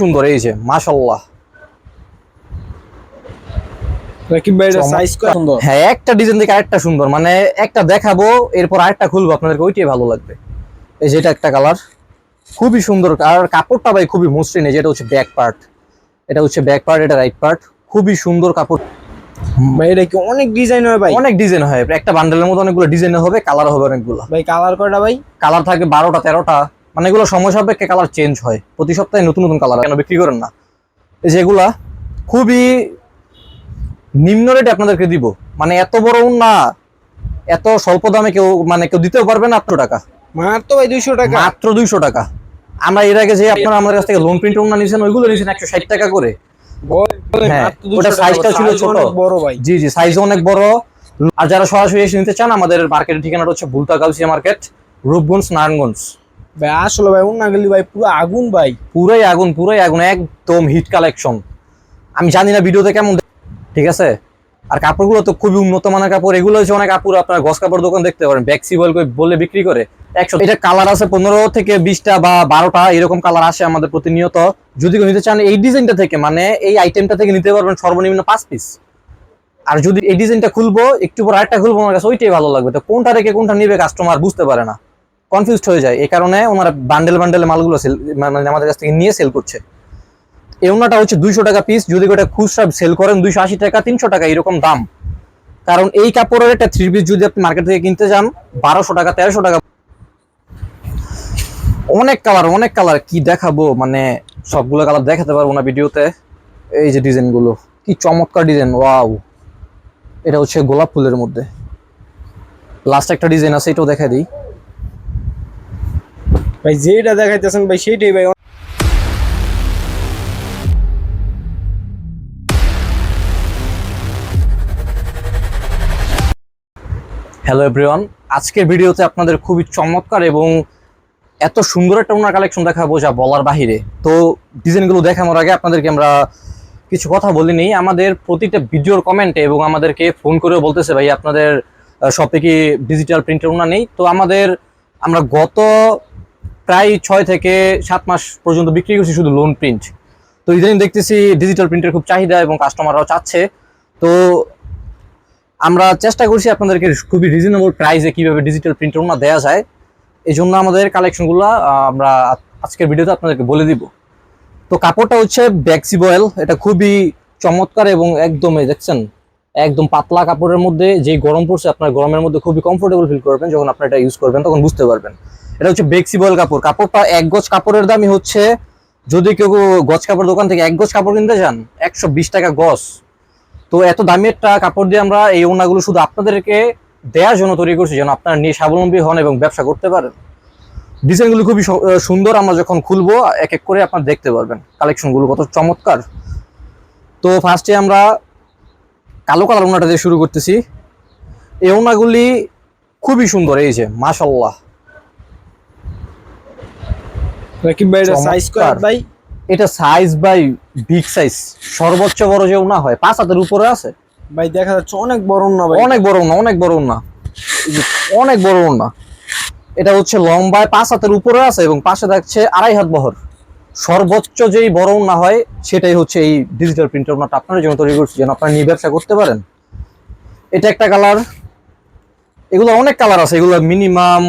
সুন্দর এই যে মাশাল্লাহ রাকিব ভাই সাইজ কত সুন্দর? হ্যাঁ একটা ডিজাইন থেকে আরেকটা সুন্দর। মানে একটা দেখাবো এরপর আরেকটা খুলবো আপনাদেরকে ওইটাই ভালো লাগবে। এই যে এটা একটা কালার খুবই সুন্দর। আর কাপড়টা ভাই খুবই মসৃণ এই যে এটা হচ্ছে ব্যাক পার্ট এটা হচ্ছে ব্যাক পার্ট এটা রাইট পার্ট খুবই সুন্দর কাপড়। ভাই এটা কি অনেক ডিজাইন হয় ভাই? অনেক ডিজাইন হয়। একটা বান্ডেলের মধ্যে অনেকগুলো ডিজাইন হবে কালার হবে অনেকগুলো। ভাই কালার কয়টা ভাই? কালার থাকে বারোটা তেরোটা। মানে এগুলো সময় সাপেক্ষে কালার চেঞ্জ হয়। প্রতি সপ্তাহে নতুন নতুন কালার কেন বিক্রি করেন না? এই যে এগুলা খুবই নিম্ন রেটে আপনাদেরকে দিব। মানে এত বড় না এত স্বল্প দামে কেউ মানে কেউ দিতেও পারবে না আটশো টাকা। মাত্র ভাই দুইশো টাকা। মাত্র দুইশো টাকা। আমরা এর আগে যে আপনারা আমাদের কাছ থেকে লোন প্রিন্ট ওনা নিয়েছেন ওইগুলো নিয়েছেন একশো ষাট টাকা করে। হ্যাঁ, ওটা টাকা, ছিল ছোট। বড় ভাই। জি জি সাইজ অনেক বড়। আর যারা সরাসরি এসে নিতে চান আমাদের মার্কেটের ঠিকানাটা হচ্ছে ভুলতা গাউসিয়া মার্কেট রূপগঞ্জ নারায়ণগঞ্জ। ভাই, আসলে ভাই ভাই, পুরো আগুন ভাই। পুরাই আগুন পুরাই আগুন, একদম হিট কালেকশন আমি জানি না ভিডিওতে কেমন ঠিক আছে? আর কাপড়গুলো তো খুবই উন্নত মানের কাপড়, এগুলো হচ্ছে অনেক কাপড়, আপনার গস কাপড় দোকান দেখতে পারেন। ব্যাক্সি বল বলে বিক্রি করে। একশো এটা কালার আছে পনেরো থেকে বিশটা বা বারোটা, এরকম কালার আসে আমাদের প্রতিনিয়ত। যদি কেউ নিতে চান, এই ডিজাইনটা থেকে মানে এই আইটেমটা থেকে নিতে পারবেন সর্বনিম্ন পাঁচ পিস আর যদি এই ডিজাইনটা খুলবো, একটু পর আরেকটা খুলবো, আমার কাছে ওইটাই ভালো লাগবে। তো কোনটা রেখে কোনটা নিবে কাস্টমার বুঝতে পারে না। কনফিউজড হয়ে যায়। এই কারণে ওনারা বান্ডেল বান্ডেল মালগুলো সেল মানে আমাদের কাছ থেকে নিয়ে সেল করছে। এই ওনাটা হচ্ছে দুইশো টাকা পিস যদি ওটা খুচরা সেল করেন দুইশো আশি টাকা, তিনশো টাকা, এরকম দাম। কারণ এই কাপড়ের একটা থ্রি পিস যদি আপনি মার্কেট থেকে কিনতে যান, বারোশো টাকা, তেরোশো টাকা অনেক কালার অনেক কালার কি দেখাবো? মানে সবগুলো কালার দেখাতে পারব না ভিডিওতে। এই যে ডিজাইনগুলো কি চমৎকার ডিজাইন, ওয়াও। এটা হচ্ছে গোলাপ ফুলের মধ্যে। লাস্ট একটা ডিজাইন আছে, এটাও দেখা দিই। ভাই যেটা দেখাইতেছেন ভাই, সেইটাই ভাই। হ্যালো এভরিওয়ান আজকের ভিডিওতে আপনাদের খুবই চমৎকার এবং এত সুন্দর একটা ওনার কালেকশন দেখাবো যা বলার বাহিরে। তো ডিজাইনগুলো দেখানোর আগে আপনাদেরকে আমরা কিছু কথা বলিনি আমাদের প্রতিটা ভিডিওর কমেন্টে এবং আমাদেরকে ফোন করেও বলতেছে ভাই, আপনাদের শপে কি ডিজিটাল প্রিন্টের ওনা নেই? তো আমাদের, আমরা গত প্রায় ছয় থেকে সাত মাস পর্যন্ত বিক্রি করছি শুধু লোন প্রিন্ট তো ইদানিং দেখতেছি ডিজিটাল প্রিন্টের খুব চাহিদা এবং কাস্টমাররাও চাচ্ছে। তো আমরা চেষ্টা করছি আপনাদেরকে খুবই রিজনেবল প্রাইসে কীভাবে ডিজিটাল প্রিন্ট ওনা দেওয়া যায়। এই জন্য আমাদের কালেকশনগুলো আমরা আজকের ভিডিওতে আপনাদেরকে বলে দিব। তো কাপড়টা হচ্ছে ব্যাক্সি বয়েল এটা খুবই চমৎকার এবং একদমই দেখছেন, একদম পাতলা কাপড়ের মধ্যে যে গরম পড়ছে, আপনার গরমের মধ্যে খুবই কমফোর্টেবল ফিল করবেন যখন আপনার এটা ইউজ করবেন, তখন বুঝতে পারবেন। এটা হচ্ছে বেক্সি বয়েল কাপড়। কাপড়টা এক গজ কাপড়ের দামই হচ্ছে, যদি কেউ গজ কাপড় দোকান থেকে এক গজ কাপড় কিনতে যান একশো বিশ টাকা গজ। তো এত দামি একটা কাপড় দিয়ে আমরা এই ওনাগুলো শুধু আপনাদেরকে দেওয়ার জন্য তৈরি করছি, যেন আপনারা নিয়ে স্বাবলম্বী হন এবং ব্যবসা করতে পারেন। ডিজাইনগুলো খুবই সুন্দর, আমরা যখন খুলবো, এক এক করে আপনারা দেখতে পারবেন। কালেকশনগুলো কত চমৎকার। তো ফার্স্টে আমরা কালো কালার ওনাটা দিয়ে শুরু করতেছি। এই ওনাগুলি খুবই সুন্দর, এই যে মাশাল্লাহ রাকিব ভাই এটা সাইজ কত ভাই? এটা সাইজ বাই বিগ সাইজ সর্বোচ্চ বড় যে ওনা হয় পাঁচ হাতের উপরে আছে। ভাই দেখা যাচ্ছে অনেক বড় না ভাই। অনেক বড় না অনেক বড় না অনেক বড় না এটা হচ্ছে লম্বায় পাঁচ হাতের উপরে আছে এবং পাশে থাকছে আড়াই হাত বহর। সর্বোচ্চ যেই বড় না হয় সেটাই হচ্ছে এই ডিজিটাল প্রিন্টার ওনাটা আপনার জন্য তৈরি করছি যেন আপনারা নিয়ে ব্যবসা করতে পারেন। এটা একটা কালার এগুলো অনেক কালার আছে এগুলো মিনিমাম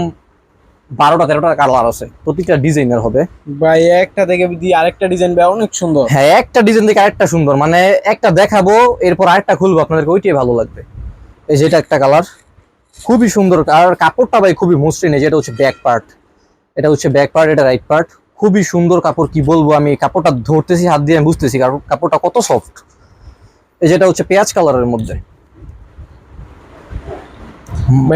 বারোটা তেরোটা কালার আছে। প্রতিটা ডিজাইনের হবে। ভাই একটা থেকে দিয়ে আরেকটা ডিজাইন ভাই অনেক সুন্দর। হ্যাঁ একটা ডিজাইন থেকে আরেকটা সুন্দর। মানে একটা দেখাবো এরপর আরেকটা খুলবো আপনাদেরকে ওইটাই ভালো লাগবে। এই যেটা একটা কালার। খুবই সুন্দর। আর কাপড়টা ভাই খুবই মসৃণ। এই যেটা হচ্ছে ব্যাক পার্ট এটা হচ্ছে ব্যাক পার্ট এটা রাইট পার্ট খুবই সুন্দর কাপড় কি বলব আমি কাপড়টা ধরতেছি হাত দিয়ে আমি বুঝতেছি কারণ কাপড়টা কত সফট এই যেটা হচ্ছে পেঁয়াজ কালারের মধ্যে।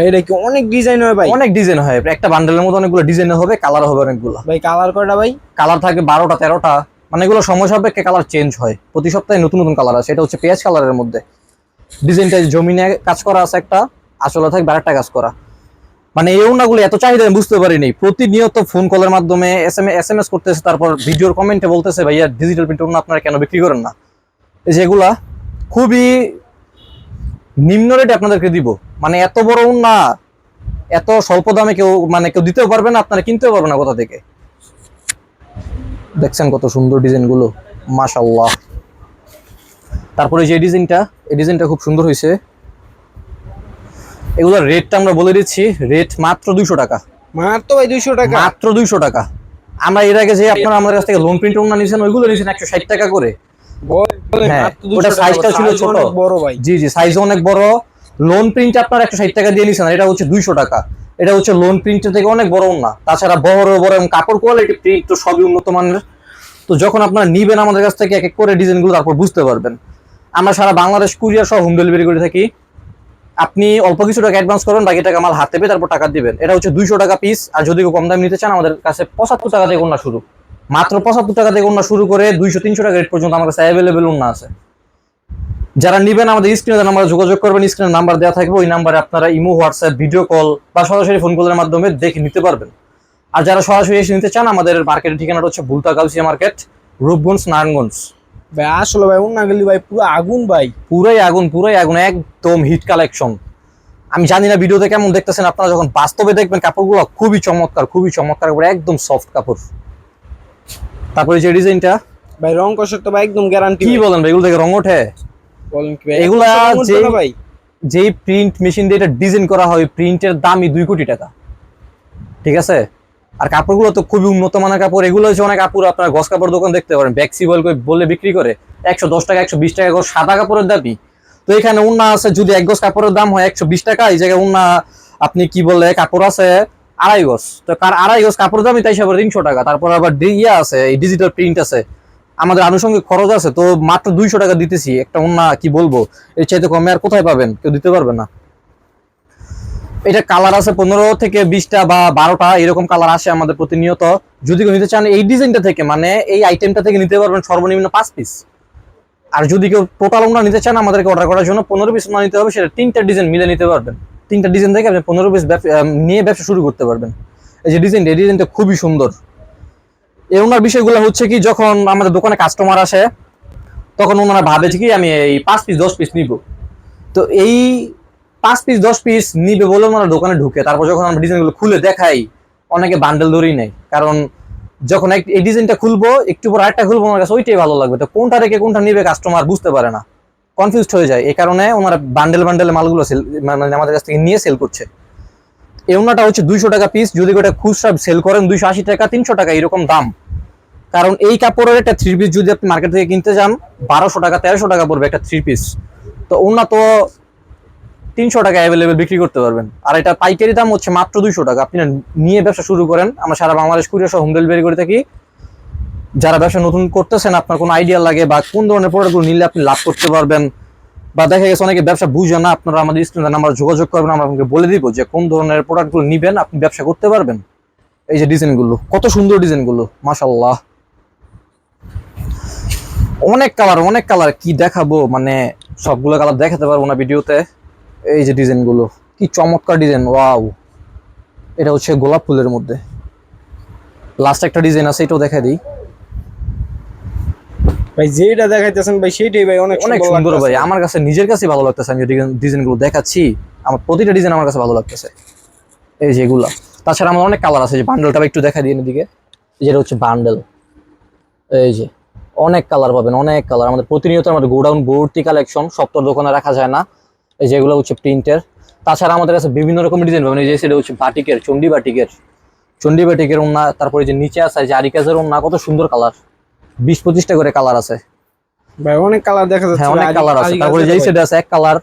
এটা কি অনেক ডিজাইন হয় ভাই? অনেক ডিজাইন হয়। একটা বান্ডেলের মধ্যে অনেকগুলো ডিজাইন হবে কালার হবে অনেকগুলো। ভাই কালার কয়টা ভাই? কালার থাকে বারোটা তেরোটা। মানে এগুলো সময় সাপেক্ষে কালার চেঞ্জ হয়। প্রতি সপ্তাহে নতুন নতুন কালার আছে এটা হচ্ছে পেঁয়াজ কালারের মধ্যে। ডিজাইনটা জমিনে কাজ করা আছে একটা আসলে থাকবে আরেকটা কাজ করা। মানে এই ওনাগুলো এত চাহিদা আমি বুঝতে পারিনি। প্রতিনিয়ত ফোন কলের মাধ্যমে S M S M S করতেছে তারপর ভিডিওর কমেন্টে বলতেছে ভাইয়া ডিজিটাল প্রিন্ট ওনা আপনারা কেন বিক্রি করেন না? যেগুলা খুবই নিম্ন রেটে আপনাদেরকে দিব। মানে এত বড় না এত স্বল্প দামে কেউ মানে কেউ দিতেও পারবে না আপনারা কিনতেও পারবেন না কোথা থেকে? দেখছেন কত সুন্দর ডিজাইনগুলো মাশাল্লাহ তারপরে যে ডিজাইনটা এই ডিজাইনটা খুব সুন্দর হয়েছে। এগুলোর রেটটা আমরা বলে দিচ্ছি রেট মাত্র দুইশো টাকা। মাত্র ভাই দুইশো টাকা। মাত্র দুইশো টাকা। আমরা এর আগে যে আপনারা আমাদের কাছ থেকে লোন প্রিন্ট ওনা নিয়েছেন ওইগুলো নিয়েছেন একশো ষাট টাকা করে। হ্যাঁ, মাত্র 200 ওটা size ছিল ছোট। বড় ভাই। জি জি সাইজ অনেক বড়। লোন প্রিন্ট আপনার একশো ষাট টাকা দিয়ে আর এটা হচ্ছে দুইশো টাকা। এটা হচ্ছে লোন প্রিন্টের থেকে অনেক বড় না তাছাড়া বড় বড় এবং কাপড় কোয়ালিটি প্রিন্ট তো সবই উন্নত মানের। তো যখন আপনারা নিবেন আমাদের কাছ থেকে এক এক করে ডিজাইনগুলো তারপর বুঝতে পারবেন। আমরা সারা বাংলাদেশ, কুরিয়ার সহ হোম ডেলিভারি করে থাকি। আপনি অল্প কিছু টাকা অ্যাডভান্স করবেন বাকি টাকা মাল হাতে পেয়ে তারপর টাকা দিবেন। এটা হচ্ছে দুইশো টাকা পিস আর যদি কম দাম নিতে চান, আমাদের কাছে পঁচাত্তর টাকা থেকে ওনা শুরু। মাত্র পঁচাত্তর টাকা থেকে ওনা শুরু করে দুইশো, তিনশো টাকা রেট পর্যন্ত আমার কাছে অ্যাভেলেবেল ওনা আছে। যারা নিবেন আমাদের স্ক্রিনে নাম্বার যোগাযোগ করবেন স্ক্রিনে নাম্বার দেওয়া থাকবে ওই নাম্বারে আপনারা ইমো হোয়াটসঅ্যাপ ভিডিও কল বা সরাসরি ফোন কলের মাধ্যমে দেখে নিতে পারবেন। আর যারা সরাসরি এসে নিতে চান আমাদের মার্কেটের ঠিকানাটা হচ্ছে বুলতা গাউসিয়া মার্কেট রূপগঞ্জ নারায়ণগঞ্জ। ভাই আসলে ভাই অন্য গেলি ভাই পুরো আগুন ভাই। পুরাই আগুন পুরাই আগুন একদম হিট কালেকশন আমি জানি না ভিডিওতে কেমন দেখতেছেন আপনারা যখন বাস্তবে দেখবেন কাপড়গুলো খুবই চমৎকার খুবই চমৎকার একদম সফট কাপড়। তারপরে যে ডিজাইনটা ভাই রং কষের তো ভাই একদম গ্যারান্টি কি বলেন ভাই এগুলো থেকে রং ওঠে? এগুলা যে- যেই প্রিন্ট মেশিন দিয়ে এটা ডিজাইন করা হয় প্রিন্টের দামই দুই কোটি টাকা। ঠিক আছে? আর কাপড়গুলো তো খুবই উন্নত মানের কাপড়। এগুলো হচ্ছে অনেক কাপড় আপনার গস কাপড় দোকান দেখতে পারেন। ব্যাক্সি বল বলে বিক্রি করে। একশো দশ টাকা একশো বিশ টাকা করে সাদা কাপড়ের দাবি। তো এখানে উন্না আছে যদি এক গজ কাপড়ের দাম হয় একশো বিশ টাকা এই জায়গায় উন্না আপনি কি বলে কাপড় আছে আড়াই গজ। তো কার আড়াই গজ কাপড়ের দামই তাই হিসাবে তিনশো টাকা। তারপর আবার ইয়ে আছে এই ডিজিটাল প্রিন্ট আছে। আমাদের আনুষঙ্গিক খরচ আছে, তো মাত্র দুইশো টাকা দিতেছি। একটা উন্না কি বলব? এর চাইতে কমে আর কোথায় পাবেন? কেউ দিতে পারবে না। এটা কালার আছে পনেরো থেকে বিশটা বা বারোটা, এরকম কালার আসে আমাদের প্রতিনিয়ত। যদি কেউ নিতে চান এই ডিজাইনটা থেকে মানে এই আইটেমটা থেকে নিতে পারবেন সর্বনিম্ন পাঁচ পিস আর যদি কেউ টোটাল ওনা নিতে চান আমাদেরকে অর্ডার করার জন্য, পনেরো পিস ওনা নিতে হবে, সেটা তিনটা ডিজাইন মিলে নিতে পারবেন। তিনটা ডিজাইন থেকে আপনি পনেরো পিস নিয়ে ব্যবসা শুরু করতে পারবেন। এই যে ডিজাইনটা এই ডিজাইনটা খুবই সুন্দর। এই ওনার বিষয়গুলো হচ্ছে কি, যখন আমাদের দোকানে কাস্টমার আসে, তখন ওনারা ভাবে কি, আমি এই পাঁচ পিস দশ পিস নিব। তো এই পাঁচ পিস দশ পিস নিবে বলে ওনারা দোকানে ঢুকে। তারপর যখন আমরা ডিজাইনগুলো খুলে দেখাই, অনেকে বান্ডেল ধরেই নেই কারণ যখন এক- এই ডিজাইনটা খুলবো, একটু পর আরেকটা খুলবো, ওনার কাছে ওইটাই ভালো লাগবে। তো কোনটা রেখে কোনটা নিবে কাস্টমার বুঝতে পারে না। কনফিউজড হয়ে যায়। এই কারণে ওনারা বান্ডেল বান্ডেলে মালগুলো সেল মানে আমাদের কাছ থেকে নিয়ে সেল করছে। এই ওনাটা হচ্ছে দুইশো টাকা পিস যদি ওটা খুচরা সেল করেন দুইশো আশি টাকা, তিনশো টাকা, এরকম দাম। কারণ এই কাপড়ের একটা থ্রি পিস যদি আপনি মার্কেট থেকে কিনতে যান, বারোশো টাকা, তেরোশো টাকা পড়বে একটা থ্রি পিস তো ওনা তো তিনশো টাকা অ্যাভেলেবেল বিক্রি করতে পারবেন। আর এটা পাইকারি দাম হচ্ছে মাত্র দুইশো টাকা। আপনি নিয়ে ব্যবসা শুরু করেন। আমরা সারা বাংলাদেশ, কুরিয়ার সহ হোম ডেলিভারি করে থাকি। যারা ব্যবসা নতুন করতেছেন, আপনার কোনো আইডিয়া লাগে বা কোন ধরনের প্রোডাক্টগুলো নিলে আপনি লাভ করতে পারবেন বা দেখা গেছে অনেকে ব্যবসা বুঝে না, আপনারা আমাদের স্ক্রিনে নাম্বার যোগাযোগ করবেন, আমরা আপনাকে বলে দিব যে কোন ধরনের প্রোডাক্টগুলো নিবেন, আপনি ব্যবসা করতে পারবেন। এই যে ডিজাইনগুলো, কত সুন্দর ডিজাইনগুলো মাশাল্লাহ অনেক কালার অনেক কালার কি দেখাবো মানে সবগুলো কালার দেখাতে পারব না ভিডিওতে। এই যে ডিজাইনগুলো, কি চমৎকার ডিজাইন, ওয়াও। এটা হচ্ছে গোলাপ ফুলের মধ্যে। লাস্ট একটা ডিজাইন আছে, এটাও দেখা দিই। ভাই যেটা দেখাইতেছেন ভাই সেইটাই ভাই অনেক অনেক সুন্দর। ভাই। আমার কাছে নিজের কাছে ভালো লাগতেছে আমি ডিজাইনগুলো দেখাচ্ছি আমার প্রতিটা ডিজাইন আমার কাছে ভালো লাগতেছে। এই যে এগুলা। তাছাড়া আমার অনেক কালার আছে যে বান্ডেলটা একটু দেখা দিন এদিকে। যেটা হচ্ছে বান্ডেল এই যে অনেক কালার পাবেন অনেক কালার আমাদের প্রতিনিয়ত আমাদের গোডাউন ভর্তি কালেকশন সপ্তাহ দোকানে রাখা যায় না। এই যেগুলো হচ্ছে প্রিন্টের তাছাড়া আমাদের কাছে বিভিন্ন রকমের ডিজাইন পাবেন। এই যে সেটা হচ্ছে বাটিকের চন্ডি বাটিকের। চন্ডি বাটিকের ওন্না তারপরে যে নিচে আছে যে আরিকাজের ওন্না কত সুন্দর কালার বিশ পঁচিশটা করে কালার আছে। ভাই অনেক কালার দেখা যাচ্ছে। হ্যাঁ অনেক কালার আছে। তারপরে যেই সেটা আছে এক কালার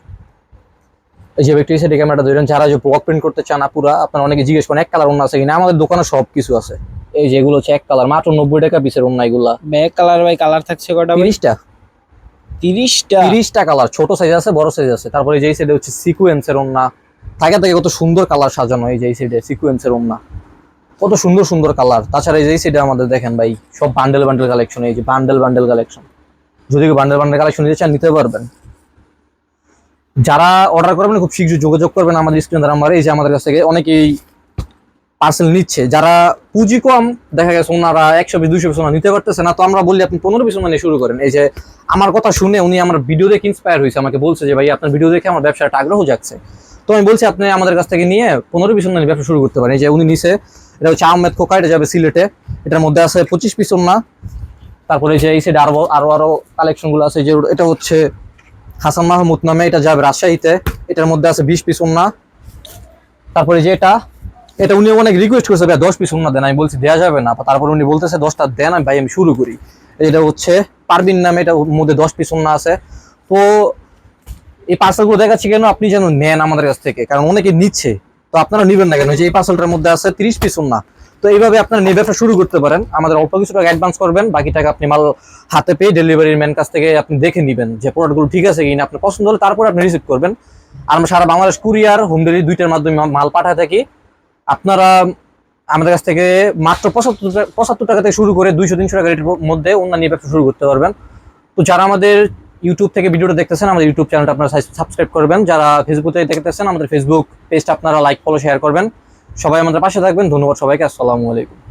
যে ব্যক্তি সেটা ক্যামেরাটা ধরেন যারা যে ব্লক প্রিন্ট করতে চান আপুরা আপনারা অনেকে জিজ্ঞেস করেন এক কালার অন্য আছে কিনা? আমাদের দোকানে সব কিছু আছে। এই যেগুলো হচ্ছে এক কালার মাত্র নব্বই টাকা পিসের অন্য এগুলা। ব্যাক কালার ভাই কালার থাকছে কটা তিরিশটা। তিরিশটা? তিরিশটা কালার ছোট সাইজ আছে বড় সাইজ আছে। তারপরে যেই সাইডে হচ্ছে সিকুয়েন্সের থাকে থাকে কত সুন্দর কালার সাজানো এই যে এই সাইডে সিকুয়েন্সের ওন্না কত সুন্দর সুন্দর কালার তাছাড়া এই যে সাইডে আমাদের দেখেন ভাই, সব বান্ডেল বান্ডেল কালেকশন এই যে বান্ডেল বান্ডেল কালেকশন যদি বান্ডেল বান্ডেল কালেকশন নিতে চান, নিতে পারবেন। যারা অর্ডার করবেন, খুব শীঘ্র যোগাযোগ করবেন আমাদের স্ক্রিন নাম্বারে এই যে আমাদের কাছ থেকে অনেকেই পার্সেল নিচ্ছে। যারা পুঁজি কম, দেখা গেছে ওনারা একশো পিস দুশো ওনারা নিতে পারতেছে না। তো আমরা বললি, আপনি পনেরো পিস নিয়ে শুরু করেন। এই যে আমার কথা শুনে উনি আমার ভিডিও দেখে ইন্সপায়ার হয়েছে। আমাকে বলছে যে, ভাই, আপনার ভিডিও দেখে আমার ব্যবসাটা আগ্রহ যাচ্ছে তো আমি বলছি, আপনি আমাদের কাছ থেকে নিয়ে পনেরো পিস নিয়ে ব্যবসা শুরু করতে পারেন। এই যে উনি নিছে এটা হচ্ছে আহমেদ খোকা এটা যাবে সিলেটে। এটার মধ্যে আছে পঁচিশ পিস ওন্না তারপরে যে, এই সাইডে আরও আরও আরও কালেকশনগুলো আছে, যে এটা হচ্ছে হাসান মাহমুদ নামে, এটা যাবে রাজশাহীতে। এটার মধ্যে আছে বিশ পিস ওন্না তারপরে যে এটা এটা উনি অনেক রিকোয়েস্ট করেছে, ভাই, দশ পিস ওন্না দেন। আমি বলছি দেওয়া যাবে না। তারপর উনি বলতেছে, দশটা দেন আমি, ভাই, আমি শুরু করি। এটা হচ্ছে পারবিন নামে এটা মধ্যে দশ পিস ওন্না আছে। তো এই পার্সেলগুলো দেখাচ্ছি কেন? আপনি যেন নেন আমাদের কাছ থেকে, কারণ অনেকে নিচ্ছে। আপনারা নিবেন না কেন? যে এই পার্সেলটার মধ্যে আছে তিরিশ পিস ওন্না তো এইভাবে আপনারা নিয়ে ব্যবসা শুরু করতে পারেন। আমাদের অল্প কিছু টাকা অ্যাডভান্স করবেন, বাকি টাকা আপনি মাল হাতে পেয়ে ডেলিভারির ম্যান কাছ থেকে আপনি দেখে নেবেন যে প্রোডাক্টগুলো ঠিক আছে কিনা। আপনি পছন্দ হলে তারপরে আপনি রিসিভ করবেন। আর আমরা সারা বাংলাদেশ কুরিয়ার হোম ডেলিভারি দুইটার মাধ্যমে মাল পাঠায় থাকি। আপনারা আমাদের কাছ থেকে মাত্র পঁচাত্তর পঁচাত্তর টাকা থেকে শুরু করে দুইশো, তিনশো টাকা রেটের মধ্যে অন্যান্য ব্যবসা শুরু করতে পারবেন। তো যারা আমাদের ইউটিউব থেকে ভিডিওটা দেখতেছেন, আমাদের ইউটিউব চ্যানেলটা আপনারা সাবস্ক্রাইব করবেন। যারা ফেসবুকে দেখতেছেন, আমাদের ফেসবুক পেজটা আপনারা লাইক ফলো শেয়ার করবেন। সবাই আমাদের পাশে থাকবেন। ধন্যবাদ সবাইকে। আসসালামু আলাইকুম।